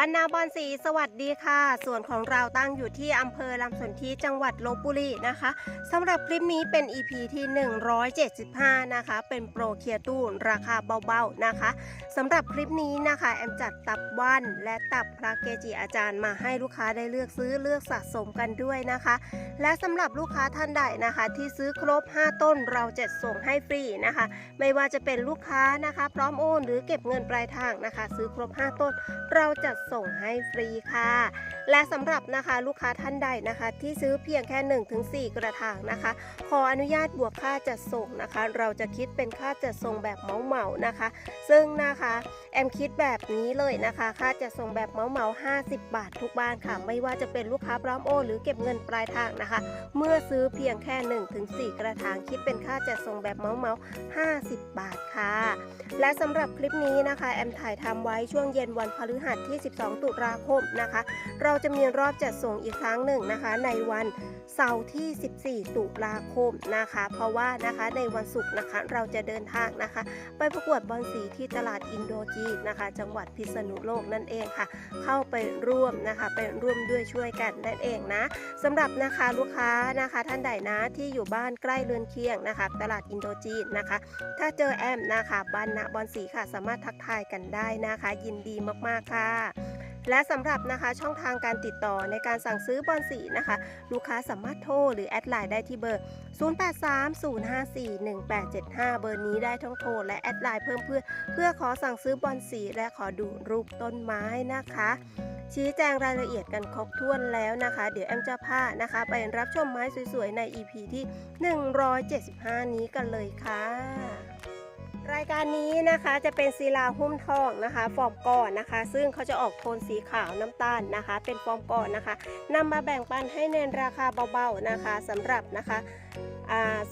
บ้านนาบอนสีสวัสดีค่ะ ส่วนของเราตั้งอยู่ที่อำเภอลำสนธิจังหวัดลบบุรีนะคะสำหรับคลิปนี้เป็น EP ที่ 175 นะคะ เป็นโปรเคียตู้ราคาเบาๆนะคะสำหรับคลิปนี้นะคะ แอมจัดตับว่านและตับพระเกจิอาจารย์มาให้ลูกค้าได้เลือกซื้อเลือกสะสมกันด้วยนะคะ และสำหรับลูกค้าท่านใดนะคะ ที่ซื้อครบ 5 ต้นเราจะส่งให้ฟรีนะคะ ไม่ว่าจะเป็นลูกค้านะคะ พร้อมโอนหรือเก็บเงินปลายทางนะคะ ซื้อครบ 5 ต้นเราจะส่งให้ฟรีค่ะ และสำหรับนะคะลูกค้าท่านใดนะคะ ที่ซื้อเพียงแค่ 1-4 กระถางนะคะ ขออนุญาตบวกค่าจัดส่งนะคะ เราจะคิดเป็นค่าจัดส่งแบบเหมานะคะ ซึ่งนะคะแอมคิดแบบนี้เลยนะคะ ค่าจัดส่งแบบเหมา50 บาททุกบ้านค่ะ ไม่ว่าจะเป็นลูกค้าพร้อมโอ หรือเก็บเงินปลายทางนะคะ เมื่อซื้อเพียงแค่ 1-4 กระถางคิดเป็นค่าจัดส่งแบบเหมา50 บาทค่ะ และสำหรับคลิปนี้นะคะ แอมถ่ายทำไว้ช่วงเย็นวันพฤหัสที่12 ตุลาคมนะคะ เราจะมีรอบจัดส่งอีกครั้งหนึ่งนะคะ ในวันเสาร์ที่ 14 ตุลาคมนะคะ เพราะว่านะคะในวันศุกร์นะคะเราจะเดินทางนะคะ ไปประกวดบอลสีที่ตลาดอินโดจีนนะคะ จังหวัดพิษณุโลกนั่นเองค่ะ เข้าไปร่วมนะคะไปร่วมด้วยช่วยกันนั่นเองนะสำหรับนะคะลูกค้านะคะท่านใดนะที่อยู่บ้านใกล้เรือนเคียงนะคะ ตลาดอินโดจีนนะคะ ถ้าเจอแอมนะคะบ้านณบอลสีค่ะสามารถทักทายกันได้นะคะ ยินดีมากๆค่ะ และสำหรับนะคะช่องทางการติดต่อในการสั่งซื้อบอลสีนะคะ ลูกค้าสามารถโทรหรือแอดไลน์ได้ที่เบอร์ 0830541875 เบอร์นี้ได้ทั้งโทรและแอดไลน์เพิ่มเพื่อเพื่อขอสั่งซื้อบอลสีและขอดูรูปต้นไม้นะคะชี้แจงรายละเอียดกันครบถ้วนแล้วนะคะ เดี๋ยวแอมจะพานะคะ ไปรับชมไม้สวยๆ ใน EP ที่ 175 นี้กันเลยค่ะ รายการนี้นะคะจะเป็นศิลาหุ้มทองนะคะฟอร์มก่อนนะคะ ซึ่งเขาจะออกโทนสีขาวน้ำตาลนะคะ เป็นฟอร์มก่อนนะคะนำมาแบ่งปันให้ในราคาเบาๆนะคะสำหรับนะคะ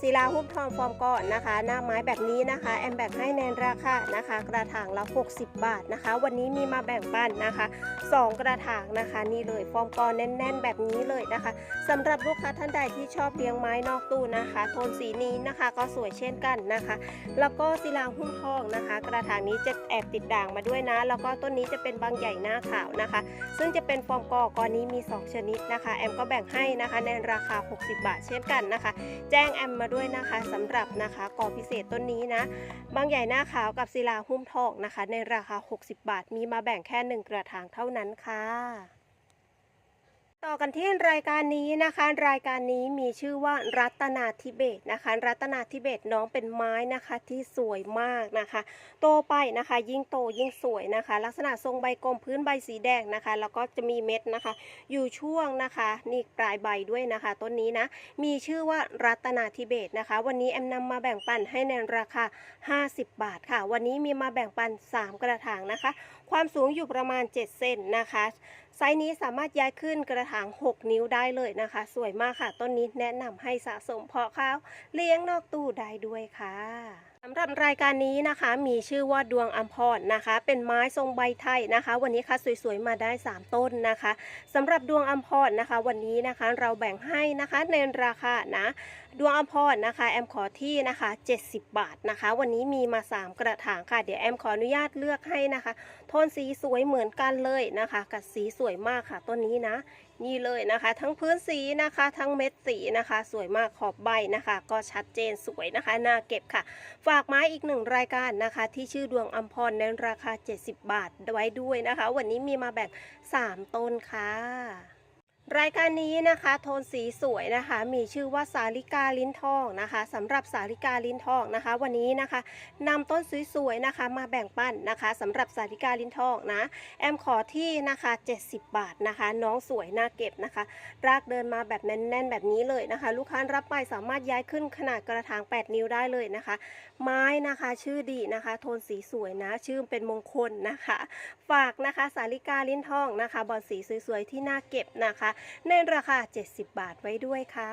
ศิลาหุ้มทองฟอร์มก่อนนะคะ หน้าไม้แบบนี้นะคะ แอมแบ่งให้ในราคานะคะ กระถางละ 60 บาทนะคะ วันนี้มีมาแบ่งปันนะคะ 2 กระถางนะคะนี่เลยฟอร์มก่อนแน่น ๆ แบบนี้เลยนะคะสำหรับลูกค้าท่านใดที่ชอบเลี้ยงไม้นอกตู้นะคะ โทนสีนี้นะคะ ก็สวยเช่นกันนะคะ แล้วก็ศิลาหุ้มทองนะคะ กระถางนี้จะแอบติดด่างมาด้วยนะ แล้วก็ต้นนี้จะเป็นบางใหญ่หน้าขาวนะคะ ซึ่งจะเป็นฟอร์มกอกอนี้มี 2 ชนิดนะคะ แอมก็แบ่งให้นะคะในราคา 60 บาทเช่นกันนะคะ แจ้งแอมมาด้วยนะคะสำหรับนะคะกอพิเศษต้นนี้นะ บางใหญ่หน้าขาวกับศิลาหุ้มทองนะคะ ในราคา 60 บาทมีมาแบ่งแค่ 1 กระถางเท่านั้นค่ะ ต่อกันที่รายการนี้นะคะ รายการนี้มีชื่อว่ารัตนาทิเบตนะคะ รัตนาทิเบตน้องเป็นไม้นะคะที่สวยมากนะคะ โตไปนะคะ ยิ่งโตยิ่งสวยนะคะ ลักษณะทรงใบกลมพื้นใบสีแดงนะคะ แล้วก็จะมีเม็ดนะคะ อยู่ช่วงนะคะนี่ปลายใบด้วยนะคะต้นนี้นะมีชื่อว่ารัตนาทิเบตนะคะ วันนี้แอมนำมาแบ่งปันให้ในราคา 50 บาทค่ะ วันนี้มีมาแบ่งปัน 3 กระถางนะคะ ความสูงอยู่ประมาณ 7 เซนนะคะ ไซส์นี้สามารถย้ายขึ้นกระถาง 6 นิ้วได้เลยนะคะ สวยมากค่ะ ต้นนี้แนะนำให้สะสมเพาะข้าว เลี้ยงนอกตู้ได้ด้วยค่ะ สำหรับรายการนี้นะคะมีชื่อว่าดวงอัมพรนะคะ เป็นไม้ทรงใบไทยนะคะ วันนี้ค่ะสวยๆมาได้ 3 ต้นนะคะสำหรับดวงอัมพรนะคะ วันนี้นะคะเราแบ่งให้นะคะในราคานะดวงอัมพรนะคะแอมขอที่นะคะ 70 บาทนะคะ วันนี้มีมา 3 กระถางค่ะ เดี๋ยวแอมขออนุญาตเลือกให้นะคะโทนสีสวยเหมือนกันเลยนะคะ กับสีสวยมากค่ะต้นนี้นะ นี่เลยนะคะ ทั้งพื้นสีนะคะ ทั้งเม็ดสีนะคะ สวยมากขอบใบนะคะ ก็ชัดเจนสวยนะคะน่าเก็บค่ะ ฝากไม้อีกหนึ่งรายการนะคะ ที่ชื่อดวงอัมพรในราคา 70 บาทไว้ด้วยนะคะ วันนี้มีมาแบ่ง 3 ต้นค่ะ รายการนี้นะคะโทนสีสวยนะคะ มีชื่อว่าสาลิกาลิ้นทองนะคะสำหรับสาลิกาลิ้นทองนะคะ วันนี้นะคะนำต้นสวยๆนะคะ มาแบ่งปันนะคะสำหรับสาลิกาลิ้นทองนะแอมขอที่นะคะ 70 บาทนะคะ น้องสวยน่าเก็บนะคะ รากเดินมาแบบแน่นๆ แบบนี้เลยนะคะ ลูกค้ารับไปสามารถย้ายขึ้นขนาดกระถาง 8 นิ้วได้เลยนะคะ ไม้นะคะชื่อดีนะคะ โทนสีสวยนะ ชื่อเป็นมงคลนะคะ ฝากนะคะสาลิกาลิ้นทองนะคะบอลสีสวยๆที่น่าเก็บนะคะในราคา 70 บาทไว้ด้วยค่ะ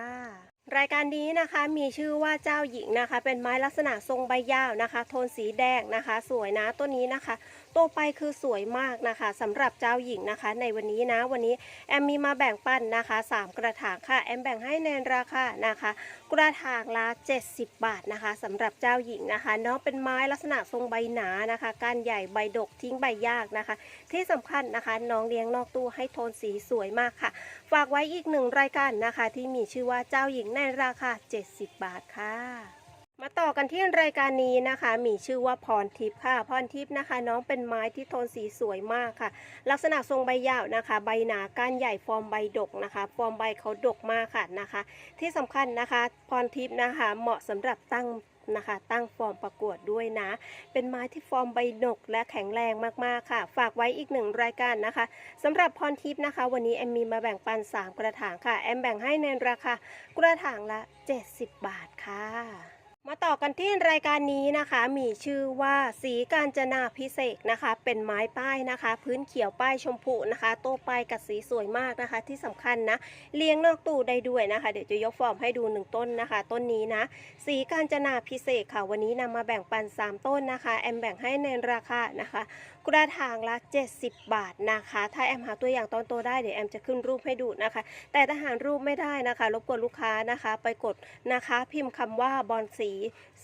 รายการนี้นะคะมีชื่อว่าเจ้าหญิงนะคะ เป็นไม้ลักษณะทรงใบยาวนะคะ โทนสีแดงนะคะ สวยนะต้นนี้นะคะ ตัวไปคือสวยมากนะคะสำหรับเจ้าหญิงนะคะ ในวันนี้นะวันนี้แอมมีมาแบ่งปันนะคะสามกระถางค่ะแอมแบ่งให้ในราคานะคะ กระถางละ70 บาทนะคะสำหรับเจ้าหญิงนะคะเนาะเป็นไม้ลักษณะทรงใบหนานะคะก้านใหญ่ใบดกทิ้งใบยากนะคะ ที่สำคัญนะคะน้องเลี้ยงนอกตู้ให้โทนสีสวยมากค่ะ ฝากไว้อีกหนึ่งรายการนะคะ ที่มีชื่อว่าเจ้าหญิงในราคา 70 บาทค่ะ มาต่อกันที่รายการนี้นะคะ มีชื่อว่าพรทิพย์ค่ะ พรทิพย์นะคะ น้องเป็นไม้ที่โทนสีสวยมากค่ะ ลักษณะทรงใบยาวนะคะ ใบหนาก้านใหญ่ฟอร์มใบดกนะคะ ฟอร์มใบเขาดกมากค่ะนะคะ ที่สำคัญนะคะ พรทิพย์นะคะ เหมาะสำหรับตั้งนะคะตั้งฟอร์มประกวดด้วยนะ เป็นไม้ที่ฟอร์มใบดกและแข็งแรงมากๆค่ะ ฝากไว้อีกหนึ่งรายการนะคะสำหรับพรทิพย์นะคะ วันนี้แอมมีมาแบ่งปัน 3 กระถางค่ะ แอมแบ่งให้ในราคากระถางละ 70 บาทค่ะ มาต่อกันที่รายการนี้นะคะ มีชื่อว่าสีการจนาพิเศษนะคะ เป็นไม้ป้ายนะคะ พื้นเขียวป้ายชมพูนะคะ โต้ป้ายกับสีสวยมากนะคะ ที่สำคัญนะเลี้ยงนอกตู้ได้ด้วยนะคะ เดี๋ยวจะยกฟอร์มให้ดูหนึ่งต้นนะคะ ต้นนี้นะสีการจนาพิเศษค่ะวันนี้นำมาแบ่งปัน 3 ต้นนะคะแอมแบ่งให้ในราคานะคะ กระถางละ 70 บาทนะคะ ถ้าแอมหาตัวอย่างตอนโตได้เดี๋ยวแอมจะขึ้นรูปให้ดูนะคะ แต่ถ้าหารูปไม่ได้นะคะ รบกวนลูกค้านะคะ ไปกดนะคะ พิมพ์คำว่าบอลสี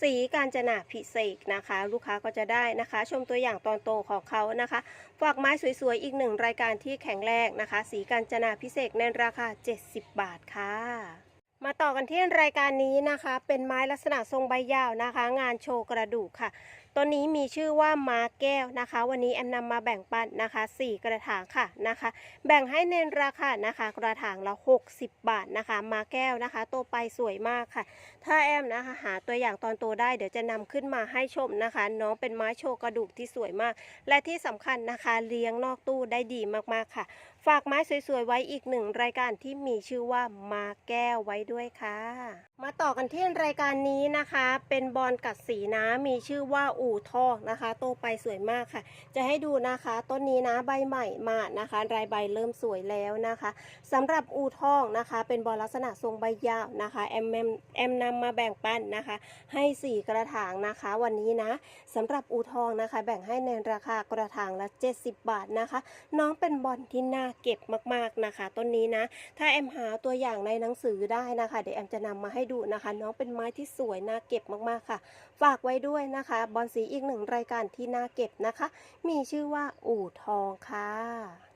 สีกาญจนาพิเศษนะคะ ลูกค้าก็จะได้นะคะ ชมตัวอย่างตอนโตของเขานะคะฝากไม้สวยๆ อีกหนึ่งรายการที่แข็งแรงนะคะ สีกาญจนาพิเศษในราคา 70 บาทค่ะมาต่อกันที่รายการนี้นะคะ เป็นไม้ลักษณะทรงใบยาวนะคะ งานโชว์กระดูกค่ะ ตัวนี้มีชื่อว่ามาแก้วนะคะ วันนี้แอมนำมาแบ่งปันนะคะ 4 กระถางค่ะนะคะ แบ่งให้ในราคานะคะ กระถางละ 60 บาทนะคะ มาแก้วนะคะ ตัวไปสวยมากค่ะ ถ้าแอมนะคะหาตัวอย่างตอนโตได้เดี๋ยวจะนำขึ้นมาให้ชมนะคะ น้องเป็นไม้โชว์กระดูกที่สวยมาก และที่สำคัญนะคะ เลี้ยงนอกตู้ได้ดีมากๆค่ะ ฝากไม้สวยๆไว้อีกหนึ่งรายการที่มีชื่อว่ามาแก้วไว้ด้วยค่ะ มาต่อกันที่รายการนี้นะคะ เป็นบอลกัดสีนะมีชื่อว่าอู่ทองนะคะ โตไปสวยมากค่ะ จะให้ดูนะคะต้นนี้นะใบใหม่มานะคะ รายใบเริ่มสวยแล้วนะคะสำหรับอู่ทองนะคะ เป็นบอลลักษณะทรงใบยาวนะคะแอมแอมแอมนำมาแบ่งปันนะคะ ให้สี่กระถางนะคะ วันนี้นะสำหรับอู่ทองนะคะ แบ่งให้ในราคากระถางละ 70 บาทนะคะ น้องเป็นบอลที่น่าเก็บมากๆนะคะ ต้นนี้นะ ถ้าแอมหาตัวอย่างในหนังสือได้นะคะ เดี๋ยวแอมจะนำมาให้ดูนะคะ น้องเป็นไม้ที่สวยน่าเก็บมากๆค่ะ ฝากไว้ด้วยนะคะบอลสีอีกหนึ่งรายการที่น่าเก็บนะคะ มีชื่อว่าอู่ทองค่ะ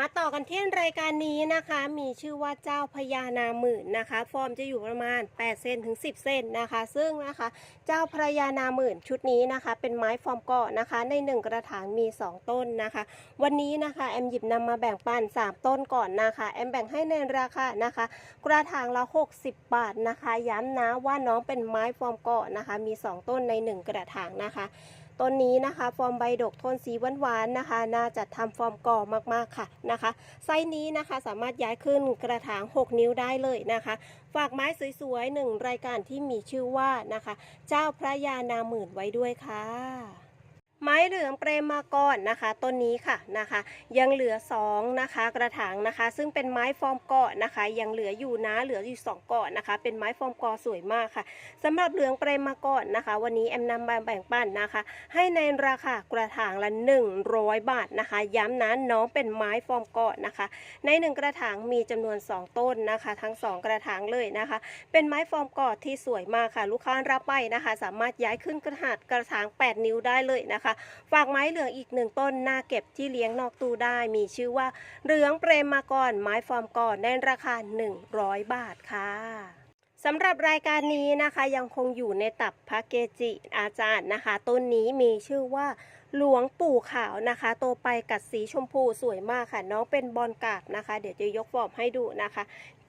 มาต่อกันที่รายการนี้นะคะ มีชื่อว่าเจ้าพญานาหมื่นนะคะ ฟอร์มจะอยู่ประมาณ 8 เซนถึง 10 เซนนะคะ ซึ่งนะคะ เจ้าพญานาหมื่นชุดนี้นะคะ เป็นไม้ฟอร์มเกาะนะคะ ใน 1 กระถางมี 2 ต้นนะคะ วันนี้นะคะแอมหยิบนำมาแบ่งปัน 3 ต้นก่อนนะคะแอมแบ่งให้ในราคานะคะ กระถางละ 60 บาทนะคะ ย้ำนะว่าน้องเป็นไม้ฟอร์มเกาะนะคะ มี 2 ต้นใน 1 กระถางนะคะ ต้นนี้นะคะฟอร์มใบดกโทนสีหวานๆนะคะ น่าจะทำฟอร์มก่อมากๆค่ะนะคะ ไซส์นี้นะคะสามารถย้ายขึ้นกระถาง 6 นิ้วได้เลยนะคะ ฝากไม้สวยๆหนึ่งรายการที่มีชื่อว่านะคะ เจ้าพระยานาหมื่นไว้ด้วยค่ะ เหลืองเปรมมาก่อนนะคะ ต้นนี้ค่ะนะคะ ยังเหลือ2นะคะกระถางนะคะ ซึ่งเป็นไม้ฟอร์มเกาะนะคะ ยังเหลืออยู่นะเหลืออยู่2เกาะนะคะ เป็นไม้ฟอร์มเกาะสวยมากค่ะสำหรับเหลืองเปรมมาก่อนนะคะ วันนี้แอมนำมาแบ่งปันนะคะ ให้ในราคากระถางละ 100 บาทนะคะ ย้ำนะน้องเป็นไม้ฟอร์มเกาะนะคะ ในหนึ่งกระถางมีจำนวน 2 ต้นนะคะ ทั้ง 2 กระถางเลยนะคะ เป็นไม้ฟอร์มเกาะที่สวยมากค่ะ ลูกค้ารับไปนะคะ สามารถย้ายขึ้นกระถางกระถาง 8 นิ้วได้เลยนะคะฝากไม้เหลืองอีกหนึ่งต้นน่าเก็บที่เลี้ยงนอกตู้ได้มีชื่อว่าเหลืองเปรมมาก่อนไม้ฟอร์มก่อนในราคา 100 บาทค่ะสำหรับรายการนี้นะคะยังคงอยู่ในตับพระเกจิอาจารย์นะคะ ต้นนี้มีชื่อว่าหลวงปู่ขาวนะคะโตไปกัดสีชมพูสวยมากค่ะ น้องเป็นบอลกากนะคะ เดี๋ยวจะยกฟอร์มให้ดูนะคะ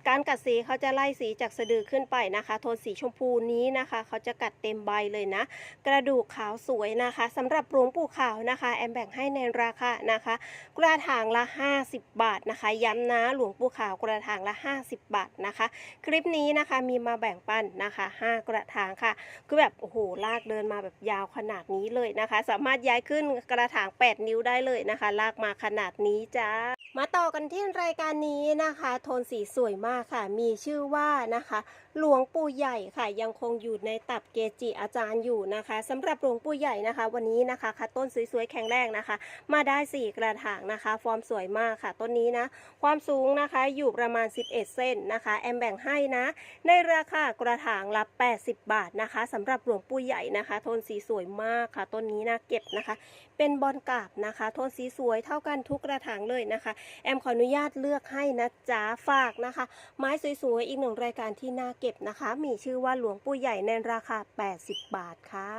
การกัดสีเขาจะไล่สีจากสะดือขึ้นไปนะคะ โทนสีชมพูนี้นะคะ เขาจะกัดเต็มใบเลยนะ กระดูกขาวสวยนะคะสำหรับหลวงปู่ขาวนะคะ แอมแบ่งให้ในราคานะคะ กระถางละ 50 บาทนะคะ ย้ำนะหลวงปู่ขาวกระถางละ 50 บาทนะคะ คลิปนี้นะคะมีมาแบ่งปันนะคะ 5 กระถางค่ะ คือแบบโอ้โหลากเดินมาแบบยาวขนาดนี้เลยนะคะ สามารถย้ายขึ้นกระถาง 8 นิ้วได้เลยนะคะ ลากมาขนาดนี้จ้า มาต่อกันที่รายการนี้นะคะ โทนสีสวยมากค่ะ มีชื่อว่านะคะ หลวงปู่ใหญ่ค่ะยังคงอยู่ในตับเกจิอาจารย์อยู่นะคะสำหรับหลวงปู่ใหญ่นะคะ วันนี้นะคะคัดต้นสวยๆแข็งแรงนะคะ มาได้ 4 กระถางนะคะ ฟอร์มสวยมากค่ะต้นนี้นะ ความสูงนะคะอยู่ประมาณ 11 เซนนะคะ แอมแบ่งให้นะ ในราคากระถางละ 80 บาทนะคะสำหรับหลวงปู่ใหญ่นะคะโทนสีสวยมากค่ะต้นนี้นะเก็บนะคะ เป็นบอลกาบนะคะโทนสีสวยเท่ากันทุกกระถางเลยนะคะ แอมขออนุญาตเลือกให้นะจ๊ะฝากนะคะ ไม้สวยๆอีกหนึ่งรายการที่น่าเก็บนะคะ มีชื่อว่าหลวงปู่ใหญ่ในราคา 80 บาทค่ะ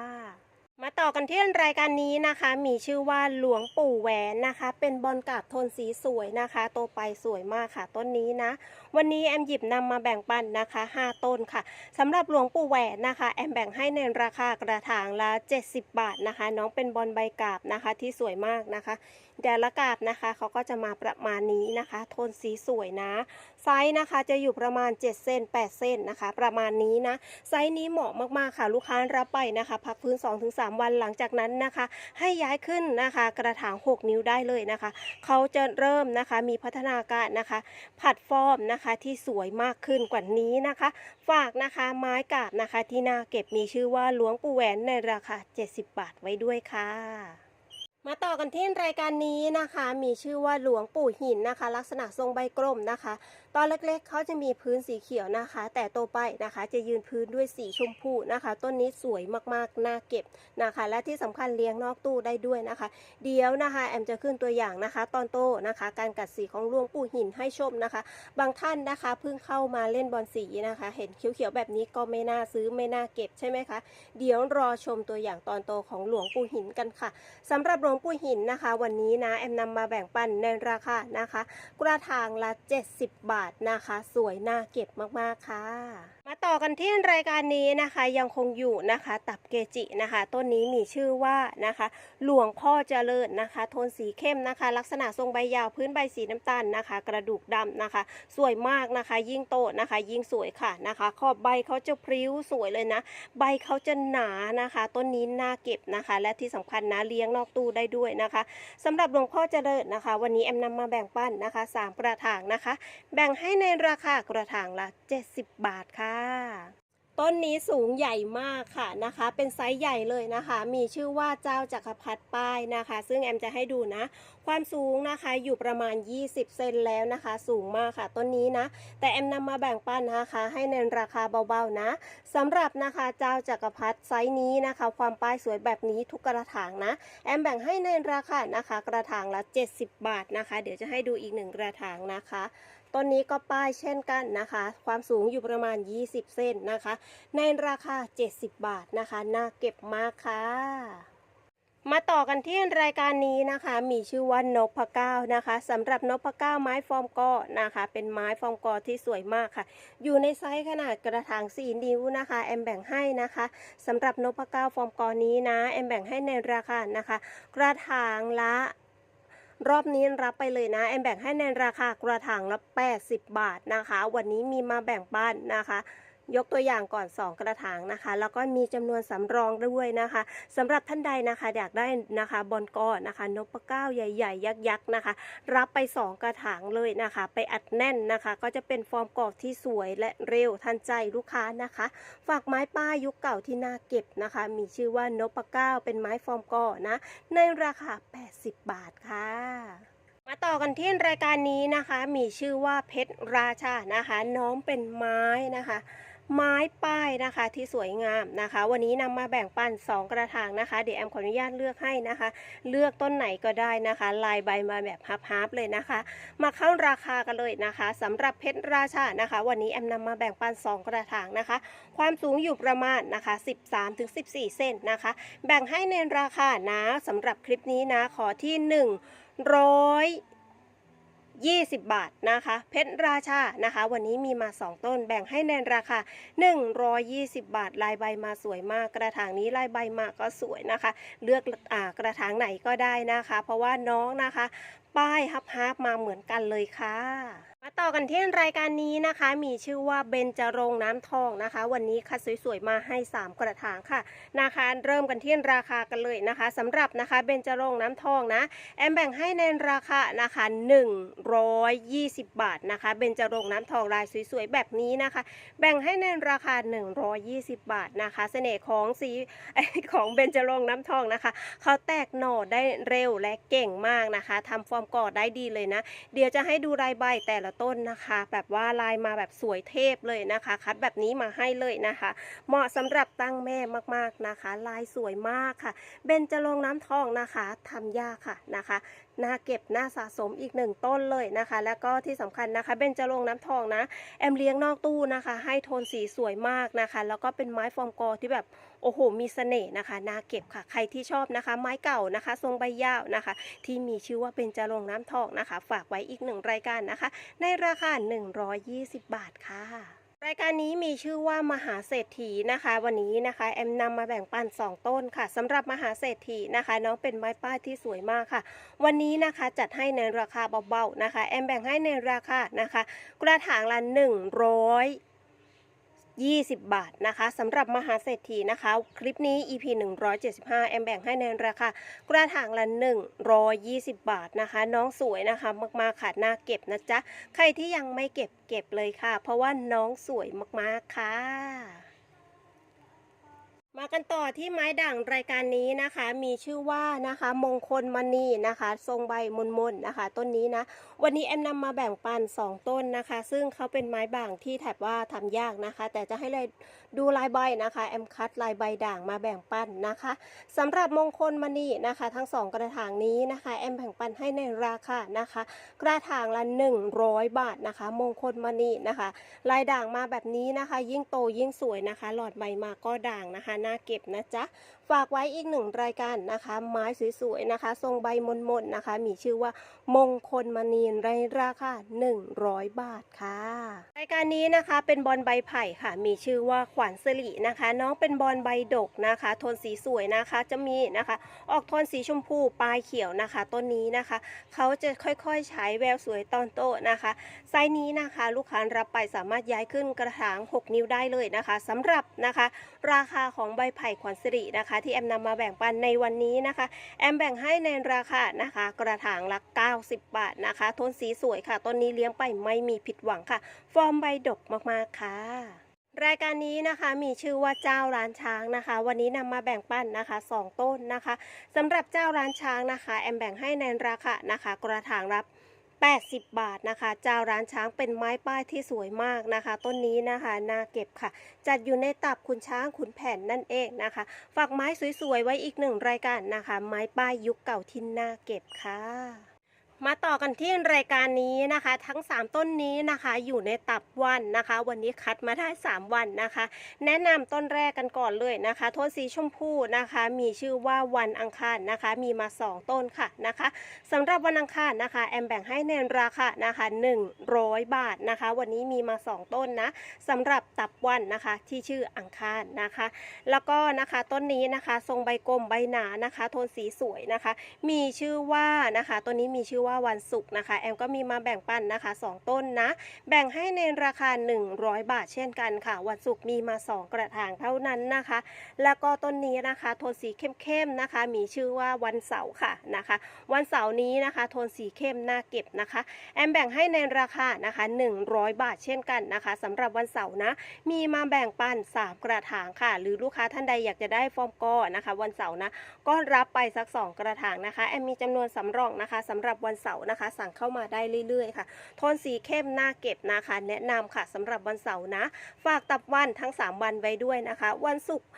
มาต่อกันที่รายการนี้นะคะ มีชื่อว่าหลวงปู่แหวนนะคะ เป็นบอลกาบโทนสีสวยนะคะ โตไปสวยมากค่ะ ต้นนี้นะ วันนี้แอมหยิบนำมาแบ่งปันนะคะ 5 ต้นค่ะสำหรับหลวงปู่แหวนนะคะ แอมแบ่งให้ในราคากระถางละ 70 บาทนะคะ น้องเป็นบอลใบกาบนะคะที่สวยมากนะคะ แต่ละกาบนะคะเขาก็จะมาประมาณนี้นะคะ โทนสีสวยนะ ไซส์นะคะจะอยู่ประมาณ 7เซน8เซนนะคะ ประมาณนี้นะ ไซส์นี้เหมาะมากๆค่ะ ลูกค้ารับไปนะคะ พักพื้น 2-3 วันหลังจากนั้นนะคะ ให้ย้ายขึ้นนะคะ กระถาง 6 นิ้วได้เลยนะคะ เขาจะเริ่มนะคะมีพัฒนาการนะคะ ผัดฟอร์มนะคะที่สวยมากขึ้นกว่านี้นะคะ ฝากนะคะไม้กาบนะคะที่น่าเก็บมีชื่อว่าหลวงปู่แหวนในราคา 70 บาทไว้ด้วยค่ะ มาต่อกันที่รายการนี้นะคะ มีชื่อว่าหลวงปู่หินนะคะ ลักษณะทรงใบกลมนะคะตอนเล็กๆเขาจะมีพื้นสีเขียวนะคะ แต่โตไปนะคะจะยืนพื้นด้วยสีชมพูนะคะ ต้นนี้สวยมากๆน่าเก็บนะคะ และที่สำคัญเลี้ยงนอกตู้ได้ด้วยนะคะ เดี๋ยวนะคะแอมจะขึ้นตัวอย่างนะคะ ตอนโตนะคะ การกัดสีของหลวงปู่หินให้ชมนะคะ บางท่านนะคะเพิ่งเข้ามาเล่นบอลสีนะคะ เห็นเขียวๆแบบนี้ก็ไม่น่าซื้อไม่น่าเก็บใช่ไหมคะเดี๋ยวรอชมตัวอย่างตอนโตของหลวงปู่หินกันค่ะสำหรับหลวงปู่หินนะคะ วันนี้นะแอมนำมาแบ่งปันในราคานะคะ กระถางละ 70 บาทนะคะ สวยน่าเก็บมาก ๆ ค่ะ มาต่อกันที่รายการนี้นะคะยังคงอยู่นะคะตับเกจินะคะต้นนี้มีชื่อว่านะคะ หลวงพ่อเจริญนะคะ โทนสีเข้มนะคะ ลักษณะทรงใบยาวพื้นใบสีน้ำตาลนะคะ กระดูกดำนะคะ สวยมากนะคะ ยิ่งโตนะคะ ยิ่งสวยค่ะนะคะขอบใบเขาจะพริ้วสวยเลยนะ ใบเขาจะหนานะคะ ต้นนี้น่าเก็บนะคะ และที่สำคัญนะเลี้ยงนอกตู้ได้ด้วยนะคะสำหรับหลวงพ่อเจริญนะคะ วันนี้แอมนำมาแบ่งปันนะคะสามกระถางนะคะ แบ่งให้ในราคากระถางละ 70 บาทค่ะต้นนี้สูงใหญ่มากค่ะนะคะ เป็นไซส์ใหญ่เลยนะคะ มีชื่อว่าเจ้าจักรพรรดิป้ายนะคะ ซึ่งแอมจะให้ดูนะ ความสูงนะคะอยู่ประมาณ 20 เซนแล้วนะคะ สูงมากค่ะต้นนี้นะ แต่แอมนำมาแบ่งปันนะคะ ให้ในราคาเบาๆนะสำหรับนะคะเจ้าจักรพรรดิไซส์นี้นะคะ ความป้ายสวยแบบนี้ทุกกระถางนะ แอมแบ่งให้ในราคานะคะ กระถางละ 70 บาทนะคะ เดี๋ยวจะให้ดูอีกหนึ่งกระถางนะคะ ต้นนี้ก็ป้ายเช่นกันนะคะ ความสูงอยู่ประมาณ 20 เซนนะคะ ในราคา 70 บาทนะคะ น่าเก็บมากค่ะมาต่อกันที่รายการนี้นะคะ มีชื่อว่านพเก้านะคะสำหรับนพเก้าไม้ฟอร์มกอนะคะ เป็นไม้ฟอร์มกอที่สวยมากค่ะ อยู่ในไซส์ขนาดกระถาง4นิ้วนะคะแอมแบ่งให้นะคะสำหรับนพเก้าฟอร์มกอนี้นะแอมแบ่งให้ในราคานะคะ กระถางละ รอบนี้รับไปเลยนะแอมแบ่งให้ในราคากระถางละ 80 บาทนะคะ วันนี้มีมาแบ่งปันนะคะ ยกตัวอย่างก่อน 2 กระถางนะคะ แล้วก็มีจำนวนสำรองด้วยนะคะสำหรับท่านใดนะคะอยากได้นะคะบอลกอนะคะนพเก้าใหญ่ๆ ยักษ์ๆนะคะ รับไป 2 กระถางเลยนะคะ ไปอัดแน่นนะคะ ก็จะเป็นฟอร์มกรอบที่สวยและเร็วทันใจลูกค้านะคะ ฝากไม้ป้ายุคเก่าที่น่าเก็บนะคะ มีชื่อว่านพเก้าเป็นไม้ฟอร์มกอนะ ในราคา 80 บาทค่ะมาต่อกันที่รายการนี้นะคะ มีชื่อว่าเพชรราชานะคะ น้องเป็นไม้นะคะ ไม้ป้ายนะคะที่สวยงามนะคะ วันนี้นำมาแบ่งปัน 2 กระถางนะคะ เดี๋ยวแอมขออนุญาตเลือกให้นะคะ เลือกต้นไหนก็ได้นะคะ ลายใบมาแบบฮับๆเลยนะคะ มาเข้าราคากันเลยนะคะสำหรับเพชรราชานะคะ วันนี้แอมนำมาแบ่งปัน 2 กระถางนะคะ ความสูงอยู่ประมาณนะคะ 13-14 เซนนะคะ แบ่งให้ในราคานะสำหรับคลิปนี้นะขอที่ 100 20 บาทนะคะ เพชรราชานะคะ วันนี้มีมา 2 ต้นแบ่งให้ในราคา 120 บาท ลายใบมาสวยมาก กระถางนี้ลายใบมาก็สวยนะคะ เลือกอกระถางไหนก็ได้นะคะ เพราะว่าน้องนะคะ ป้ายฮับฮับมาเหมือนกันเลยค่ะ มาต่อกันที่รายการนี้นะคะ มีชื่อว่าเบญจรงน้ำทองนะคะ วันนี้คัดสวยๆมาให้ 3 กระถางค่ะนะคะเริ่มกันที่ราคากันเลยนะคะสำหรับนะคะเบญจรงน้ำทองนะแอมแบ่งให้ในราคานะคะ120 บาทนะคะเบญจรงน้ำทองลายสวยๆแบบนี้นะคะ แบ่งให้ในราคา 120 บาทนะคะ เสน่ห์ของสีของเบญจรงน้ำทองนะคะเขาแตกหน่อได้เร็วและเก่งมากนะคะทำฟอร์มก่อได้ดีเลยนะ เดี๋ยวจะให้ดูลายใบแต่ละต้นนะคะ แบบว่าลายมาแบบสวยเทพเลยนะคะ คัดแบบนี้มาให้เลยนะคะ เหมาะสำหรับตั้งแม่มากๆนะคะ ลายสวยมากค่ะ เบนจะลงน้ำทองนะคะทำยากค่ะนะคะ น่าเก็บน่าสะสมอีกหนึ่งต้นเลยนะคะ แล้วก็ที่สำคัญนะคะเบญจรงน้ำทองนะ แอมเลี้ยงนอกตู้นะคะ ให้โทนสีสวยมากนะคะ แล้วก็เป็นไม้ฟอร์มกอที่แบบโอ้โห มีเสน่ห์นะคะ น่าเก็บค่ะ ใครที่ชอบนะคะ ไม้เก่านะคะ ทรงใบยาวนะคะ ที่มีชื่อว่าเป็นจรงน้ำทองนะคะ ฝากไว้อีกหนึ่งรายการนะคะ ในราคา 120 บาทค่ะ รายการนี้มีชื่อว่ามหาเศรษฐีนะคะ วันนี้นะคะแอมนำมาแบ่งปัน 2 ต้นค่ะสำหรับมหาเศรษฐีนะคะ น้องเป็นไม้ป้ายที่สวยมากค่ะ วันนี้นะคะจัดให้ในราคาเบาๆนะคะ แอมแบ่งให้ในราคานะคะ กระถางละ100 20 บาทนะคะสำหรับมหาเศรษฐีนะคะ คลิปนี้ EP 175 แอมแบ่งให้ในราคากระถางละ 120 บาทนะคะ น้องสวยนะคะ มากๆค่ะน่าเก็บนะจ๊ะ ใครที่ยังไม่เก็บเก็บเลยค่ะ เพราะว่าน้องสวยมากๆค่ะ มากันต่อที่ไม้ด่างรายการนี้นะคะ มีชื่อว่านะคะ มงคลมณีนะคะ ทรงใบมนมนๆนะคะ ต้นนี้นะ วันนี้แอมนำมาแบ่งปัน 2 ต้นนะคะ ซึ่งเขาเป็นไม้ด่างที่แถบว่าทำยากนะคะ แต่จะให้เลยดูลายใบนะคะ แอมคัดลายใบด่างมาแบ่งปันนะคะสำหรับมงคลมณีนะคะ ทั้ง 2 กระถางนี้นะคะ แอมแบ่งปันให้ในราคานะคะ กระถางละ 100 บาทนะคะ มงคลมณีนะคะ ลายด่างมาแบบนี้นะคะ ยิ่งโตยิ่งสวยนะคะ หลอดใบมาก็ด่างนะคะน่าเก็บนะจ๊ะ ฝากไว้อีกหนึ่งรายการนะคะ ไม้สวยๆนะคะ ทรงใบมนๆนะคะ มีชื่อว่ามงคลมณีในราคา 100 บาทค่ะ รายการนี้นะคะเป็นบอลใบไผ่ค่ะ มีชื่อว่าขวัญสิรินะคะ น้องเป็นบอลใบดกนะคะ โทนสีสวยนะคะจะมีนะคะ ออกโทนสีชมพูปลายเขียวนะคะต้นนี้นะคะ เขาจะค่อยๆใช้แววสวยตอนโตนะคะ ไซส์นี้นะคะ ลูกค้ารับไปสามารถย้ายขึ้นกระถาง 6 นิ้วได้เลยนะคะสำหรับนะคะราคาของใบไผ่ขวัญสิรินะคะ ที่แอมนำมาแบ่งปันในวันนี้นะคะ แอมแบ่งให้ในราคานะคะ กระถางละ90 บาทนะคะโทนสีสวยค่ะต้นนี้เลี้ยงไปไม่มีผิดหวังค่ะ ฟอร์มใบดกมากๆค่ะรายการนี้นะคะมีชื่อว่าเจ้าร้านช้างนะคะ วันนี้นำมาแบ่งปันนะคะ 2 ต้นนะคะสำหรับเจ้าร้านช้างนะคะ แอมแบ่งให้ในราคานะคะ กระถางละ 80 บาทนะคะเจ้าร้านช้างเป็นไม้ป้ายที่สวยมากนะคะ ต้นนี้นะคะน่าเก็บค่ะ จัดอยู่ในตับคุณช้างขุนแผนนั่นเองนะคะ ฝากไม้สวยๆไว้อีกหนึ่งรายการนะคะ ไม้ป้ายยุคเก่าที่น่าเก็บค่ะ มาต่อกันที่รายการนี้นะคะ ทั้ง 3 ต้นนี้นะคะอยู่ในตับวันนะคะ วันนี้คัดมาได้ 3 วันนะคะ แนะนำต้นแรกกันก่อนเลยนะคะ โทนสีชมพูนะคะ มีชื่อว่าวันอังคารนะคะ มีมา 2 ต้นค่ะนะคะสำหรับวันอังคารนะคะ แอมแบ่งให้ในราคานะคะ 100 บาทนะคะ วันนี้มีมา 2 ต้นนะสำหรับตับวันนะคะที่ชื่ออังคารนะคะ แล้วก็นะคะต้นนี้นะคะ ทรงใบกลมใบหนานะคะ โทนสีสวยนะคะ มีชื่อว่านะคะต้นนี้มีชื่อว่าวันศุกร์นะคะ แอมก็มีมาแบ่งปันนะคะ 2 ต้นนะ แบ่งให้ในราคา 100 บาทเช่นกันค่ะ วันศุกร์มีมา 2 กระถางเท่านั้นนะคะ แล้วก็ต้นนี้นะคะโทนสีเข้มๆนะคะ มีชื่อว่าวันเสาร์ค่ะนะคะ วันเสาร์นี้นะคะ โทนสีเข้มน่าเก็บนะคะ แอมแบ่งให้ในราคานะคะ 100 บาทเช่นกันนะคะสำหรับวันเสาร์นะ มีมาแบ่งปัน 3 กระถางค่ะ หรือลูกค้าท่านใดอยากจะได้ฟอร์มกอนะคะ วันเสาร์นะก็รับไปสัก 2 กระถางนะคะ แอมมีจำนวนสำรองนะคะสำหรับวันเสาร์นะคะ สั่งเข้ามาได้เรื่อย ๆ ค่ะ โทนสีเข้มหน้าเก็บนะคะ แนะนำค่ะสำหรับวันเสาร์นะ ฝากตับวันทั้ง 3 วันไว้ด้วยนะคะ วันศุกร์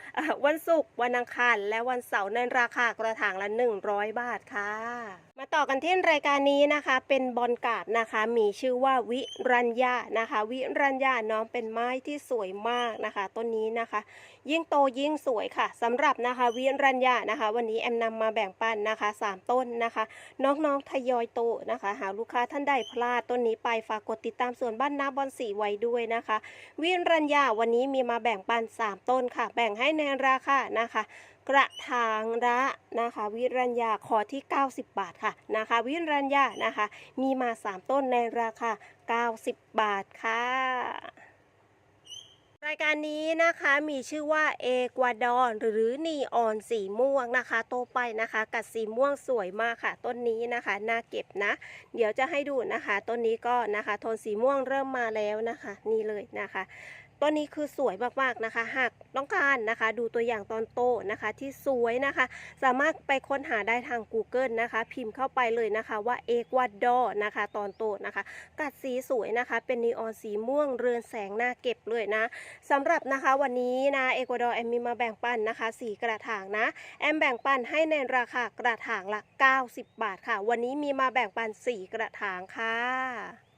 วันศุกร์วันอังคารและวันเสาร์ในราคากระถางละ 100 บาทค่ะ มาต่อกันที่รายการนี้นะคะ เป็นบอลกาบนะคะ มีชื่อว่าวิรัญญานะคะ วิรัญญาน้องเป็นไม้ที่สวยมากนะคะ ต้นนี้นะคะ ยิ่งโตยิ่งสวยค่ะสำหรับนะคะวิรัญญานะคะ วันนี้แอมนำมาแบ่งปันนะคะ 3 ต้นนะคะ น้องๆทยอยโตนะคะ หาลูกค้าท่านใดพลาดต้นนี้ไปฝากกดติดตามส่วนบ้านนาบอลสีไว้ด้วยนะคะ วิรัญญาวันนี้มีมาแบ่งปัน 3 ต้นค่ะ แบ่งให้ในราคานะคะ กระถางละนะคะ วิรัญญาคอที่ 90 บาทค่ะนะคะ วิรัญญานะคะ มีมา 3 ต้นในราคา 90 บาทค่ะรายการนี้นะคะมีชื่อว่าเอกวาดอร์หรือนีออนสีม่วงนะคะ โตไปนะคะกัดสีม่วงสวยมากค่ะ ต้นนี้นะคะน่าเก็บนะ เดี๋ยวจะให้ดูนะคะ ต้นนี้ก็นะคะโทนสีม่วงเริ่มมาแล้วนะคะ นี่เลยนะคะ ต้นนี้คือสวยมากๆนะคะ หากต้องการนะคะ ดูตัวอย่างตอนโตนะคะที่สวยนะคะ สามารถไปค้นหาได้ทาง Google นะคะ พิมพ์เข้าไปเลยนะคะว่าเอกวาดอร์นะคะ ตอนโตนะคะ กัดสีสวยนะคะ เป็นนีออนสีม่วงเรือนแสงหน้าเก็บเลยนะสำหรับนะคะวันนี้นะเอกวาดอร์แอมมีมาแบ่งปันนะคะสีกระถางนะ แอมแบ่งปันให้ในราคากระถางละ 90 บาทค่ะ วันนี้มีมาแบ่งปันสีกระถางค่ะ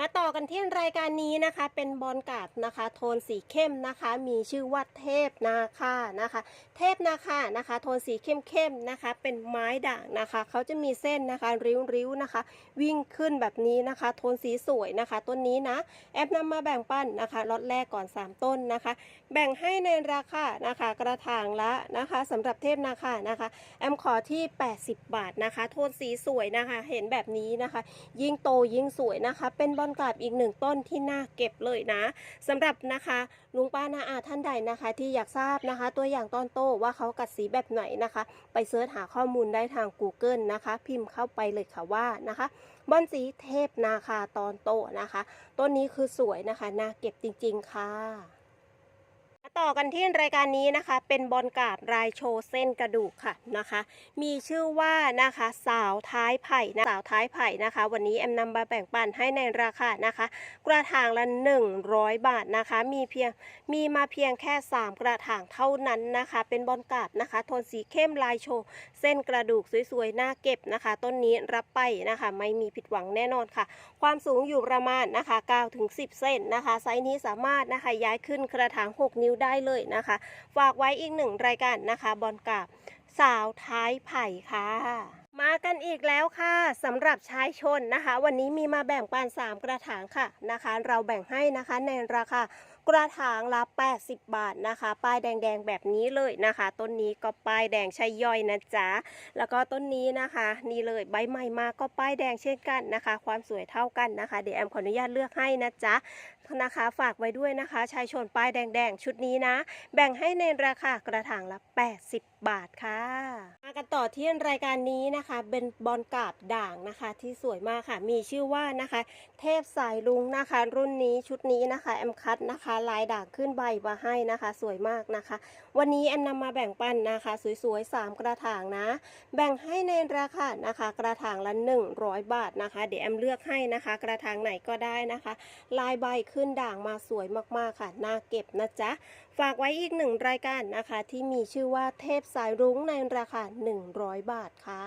มาต่อกันที่รายการนี้นะคะ เป็นบอลกาบนะคะ โทนสีเข้มนะคะ มีชื่อว่าเทพนาคานะคะ เทพนาคานะคะ โทนสีเข้มๆนะคะ เป็นไม้ด่างนะคะ เขาจะมีเส้นนะคะ ริ้วๆนะคะ วิ่งขึ้นแบบนี้นะคะ โทนสีสวยนะคะ ต้นนี้นะ แอปนำมาแบ่งปันนะคะล็อตแรกก่อน 3 ต้นนะคะ แบ่งให้ในราคานะคะ กระถางละนะคะสำหรับเทพนาคานะคะ แอมขอที่ 80 บาทนะคะ โทนสีสวยนะคะ เห็นแบบนี้นะคะ ยิ่งโตยิ่งสวยนะคะ เป็นบอนกลาบอีกหนึ่งต้นที่น่าเก็บเลยนะสำหรับนะคะลุงป้านาอาท่านใดนะคะ ที่อยากทราบนะคะ ตัวอย่างต้นโตว่าเขากัดสีแบบไหนนะคะ ไปเสิร์ชหาข้อมูลได้ทาง Google นะคะ พิมพ์เข้าไปเลยค่ะว่านะคะบอนสีเทพนาคาตอนโตนะคะ ต้นนี้คือสวยนะคะน่าเก็บจริง ๆ ค่ะ ต่อกันที่รายการนี้นะคะ เป็นบอลกาดรายโชว์เส้นกระดูกค่ะนะคะ มีชื่อว่านะคะสาวท้ายไผ่นะสาวท้ายไผ่นะคะ วันนี้แอมนำมาแบ่งปันให้ในราคานะคะ กระถางละ 100 บาทนะคะ มีเพียงมีมาเพียงแค่ 3 กระถางเท่านั้นนะคะ เป็นบอลกาดนะคะ โทนสีเข้มลายโชว์เส้นกระดูกสวยๆน่าเก็บนะคะ ต้นนี้รับไปนะคะ ไม่มีผิดหวังแน่นอนค่ะ ความสูงอยู่ประมาณนะคะ9ถึง10 เซนนะคะ ไซส์นี้สามารถนะคะย้ายขึ้นกระถาง 6 นิ้วได้เลยนะคะ ฝากไว้อีกหนึ่งรายการนะคะ บอลกาบสาวท้ายไผ่ค่ะ มากันอีกแล้วค่ะสำหรับชายชนนะคะ วันนี้มีมาแบ่งปัน3 กระถางค่ะนะคะ เราแบ่งให้นะคะในราคากระถางละ 80 บาทนะคะ ป้ายแดงๆแบบนี้เลยนะคะ ต้นนี้ก็ป้ายแดงใช่ย่อยนะจ๊ะ แล้วก็ต้นนี้นะคะ นี่เลยใบใหม่มาก็ป้ายแดงเช่นกันนะคะ ความสวยเท่ากันนะคะ เดี๋ยวแอมขออนุญาตเลือกให้นะจ๊ะ นะคะฝากไว้ด้วยนะคะ ชายชนป้ายแดง ๆ ชุดนี้นะ แบ่งให้ในราคากระถางละ 80 บาทค่ะ มากันต่อที่รายการนี้นะคะ เป็นบอลกาบด่างนะคะ ที่สวยมากค่ะ มีชื่อว่านะคะ เทพสายลุงนะคะ รุ่นนี้ชุดนี้นะคะแอมคัดนะคะ ลายด่างขึ้นใบมาให้นะคะ สวยมากนะคะ วันนี้แอมนำมาแบ่งปันนะคะ สวยๆ 3 กระถางนะ แบ่งให้ในราคานะคะ กระถางละ 100 บาทนะคะ เดี๋ยวแอมเลือกให้นะคะ กระถางไหนก็ได้นะคะ ลายใบขึ้นด่างมาสวยมากๆค่ะ น่าเก็บนะจ๊ะ ฝากไว้อีกหนึ่งรายการนะคะ ที่มีชื่อว่าเทพสายรุ้งในราคา 100 บาทค่ะ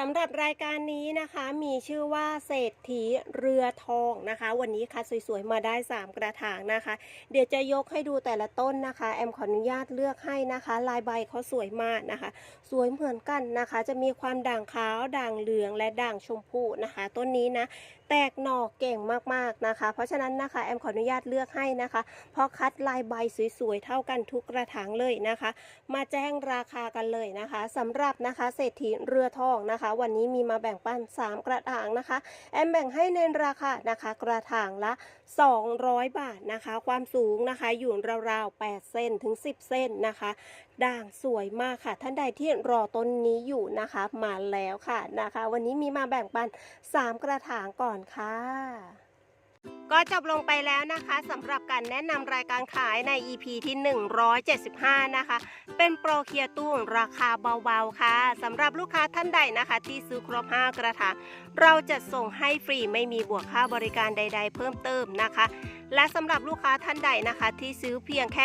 สำหรับรายการนี้นะคะมีชื่อว่าเศรษฐีเรือทองนะคะ วันนี้คัดสวยๆมาได้ 3 กระถางนะคะ เดี๋ยวจะยกให้ดูแต่ละต้นนะคะ แอมขออนุญาตเลือกให้นะคะ ลายใบเขาสวยมากนะคะ สวยเหมือนกันนะคะ จะมีความด่างขาวด่างเหลืองและด่างชมพูนะคะ ต้นนี้นะ แตกหน่อเก่งมากๆนะคะ เพราะฉะนั้นนะคะแอมขออนุญาตเลือกให้นะคะ เพราะคัดลายใบสวยๆเท่ากันทุกกระถางเลยนะคะ มาแจ้งราคากันเลยนะคะสำหรับนะคะเศรษฐีเรือทองนะคะ วันนี้มีมาแบ่งปัน 3 กระถางนะคะ แอมแบ่งให้ในราคานะคะ กระถางละ 200 บาทนะคะ ความสูงนะคะอยู่ราวๆ8เซนถึง 10เส้นนะคะ ด่างสวยมากค่ะ ท่านใดที่รอต้นนี้อยู่นะคะ มาแล้วค่ะนะคะ วันนี้มีมาแบ่งปัน 3 กระถางก่อนค่ะ ก็จบลงไปแล้วนะคะสำหรับการแนะนำรายการขายใน EP ที่ 175 นะคะ เป็นโปรเคลียร์ตู้ราคาเบาๆค่ะสำหรับลูกค้าท่านใดนะคะ ที่ซื้อครบ 5 กระถาง เราจะส่งให้ฟรีไม่มีบวกค่าบริการใด ๆ เพิ่มเติมนะคะ และสำหรับลูกค้าท่านใดนะคะ ที่ซื้อเพียงแค่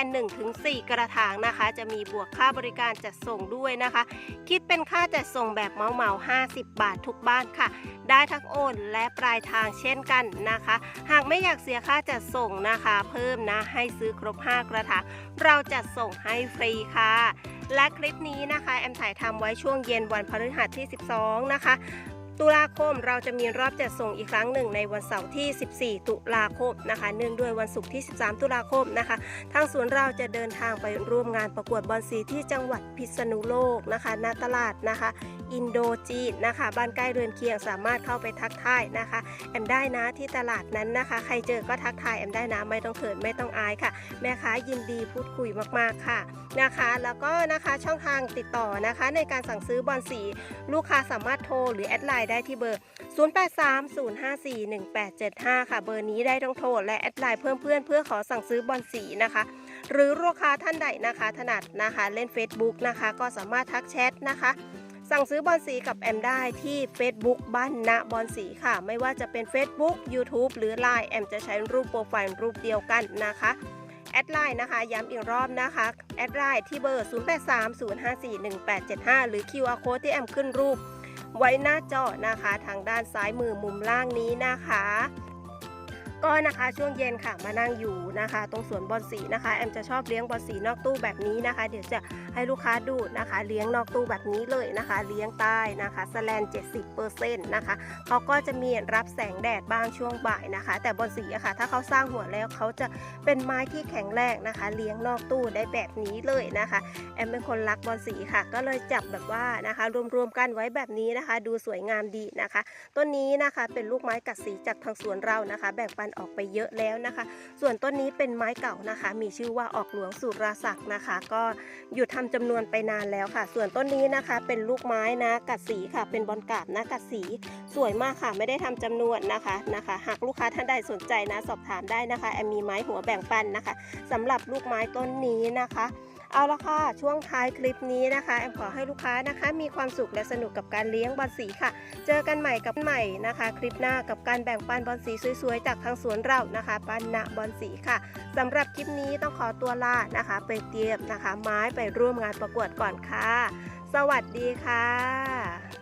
1-4 กระถางนะคะ จะมีบวกค่าบริการจัดส่งด้วยนะคะ คิดเป็นค่าจัดส่งแบบเหมาเหมา50 บาททุกบ้านค่ะ ได้ทั้งโอนและปลายทางเช่นกันนะคะ หากไม่อยากเสียค่าจัดส่งนะคะ เพิ่มนะให้ซื้อครบ 5 กระถางเราจัดส่งให้ฟรีค่ะและคลิปนี้นะคะ แอมถ่ายทำไว้ช่วงเย็นวันพฤหัสที่ 12 นะคะ ตุลาคมเราจะมีรอบจัดส่งอีกครั้งหนึ่งในวันเสาร์ที่ 14 ตุลาคมนะคะ เนื่องด้วยวันศุกร์ที่ 13 ตุลาคมนะคะ ทางสวนเราจะเดินทางไปร่วมงานประกวดบอลสีที่จังหวัดพิษณุโลกนะคะณตลาดนะคะ อินโดจีนนะคะ บ้านใกล้เรือนเคียงสามารถเข้าไปทักทายนะคะ แอมได้นะที่ตลาดนั้นนะคะ ใครเจอก็ทักทายแอมได้นะไม่ต้องเขินไม่ต้องอายค่ะ แม่ค้ายินดีพูดคุยมากๆค่ะนะคะ แล้วก็นะคะช่องทางติดต่อนะคะ ในการสั่งซื้อบอลสีลูกค้าสามารถโทรหรือแอดไลน์ได้ที่เบอร์ 0830541875 ค่ะ เบอร์นี้ได้ต้องโทรและแอดไลน์เพิ่มเพื่อนเพื่อขอสั่งซื้อบอลสีนะคะหรือลูกค้าท่านใดนะคะ ถนัดนะคะ เล่น Facebook นะคะ ก็สามารถทักแชทนะคะ สั่งซื้อบอลสีกับแอมได้ที่ Facebook บ้านณบอลสีค่ะ ไม่ว่าจะเป็น Facebook YouTube หรือ Line แอมจะใช้รูปโปรไฟล์รูปเดียวกันนะคะแอดไลน์นะคะ ย้ำอีกรอบนะคะแอดไลน์ที่เบอร์ 0830541875 หรือ QR code ที่แอมขึ้นรูป ไว้หน้าจอนะคะ ทางด้านซ้ายมือมุมล่างนี้นะคะ ก็นะคะช่วงเย็นค่ะมานั่งอยู่นะคะ ตรงสวนบอลสีนะคะแอมจะชอบเลี้ยงบอลสีนอกตู้แบบนี้นะคะ เดี๋ยวจะให้ลูกค้าดูนะคะ เลี้ยงนอกตู้แบบนี้เลยนะคะ เลี้ยงใต้นะคะสแลน70%นะคะเขาก็จะมีรับแสงแดดบ้างช่วงบ่ายนะคะ แต่บอลสีอะค่ะ ถ้าเขาสร้างหัวแล้วเขาจะเป็นไม้ที่แข็งแรงนะคะ เลี้ยงนอกตู้ได้แบบนี้เลยนะคะแอมเป็นคนรักบอลสีค่ะ ก็เลยจับแบบว่านะคะ รวมๆกันไว้แบบนี้นะคะ ดูสวยงามดีนะคะต้นนี้นะคะเป็นลูกไม้กัดสีจากทางสวนเรานะคะ แบ่งปันออกไปเยอะแล้วนะคะ ส่วนต้นนี้เป็นไม้เก่านะคะ มีชื่อว่าออกหลวงสุรศักดิ์นะคะ ก็หยุดทำจำนวนไปนานแล้วค่ะ ส่วนต้นนี้นะคะ เป็นลูกไม้นะกัดสีค่ะ เป็นบอลกาบนะกัดสี สวยมากค่ะ ไม่ได้ทำจำนวนนะคะนะคะ หากลูกค้าท่านใดสนใจนะสอบถามได้นะคะแอมมีไม้หัวแบ่งปันนะคะสำหรับลูกไม้ต้นนี้นะคะ เอาละค่ะ ช่วงท้ายคลิปนี้นะคะ แอมขอให้ลูกค้านะคะ มีความสุขและสนุกกับการเลี้ยงบอลสีค่ะ เจอกันใหม่กับใหม่นะคะ คลิปหน้ากับการแบ่งปันบอลสีสวยๆ จากทางสวนเรานะคะปันนะบอลสีค่ะสำหรับคลิปนี้ต้องขอตัวลานะคะ ไปเตรียมนะคะ ไม้ไปร่วมงานประกวดก่อนค่ะ สวัสดีค่ะ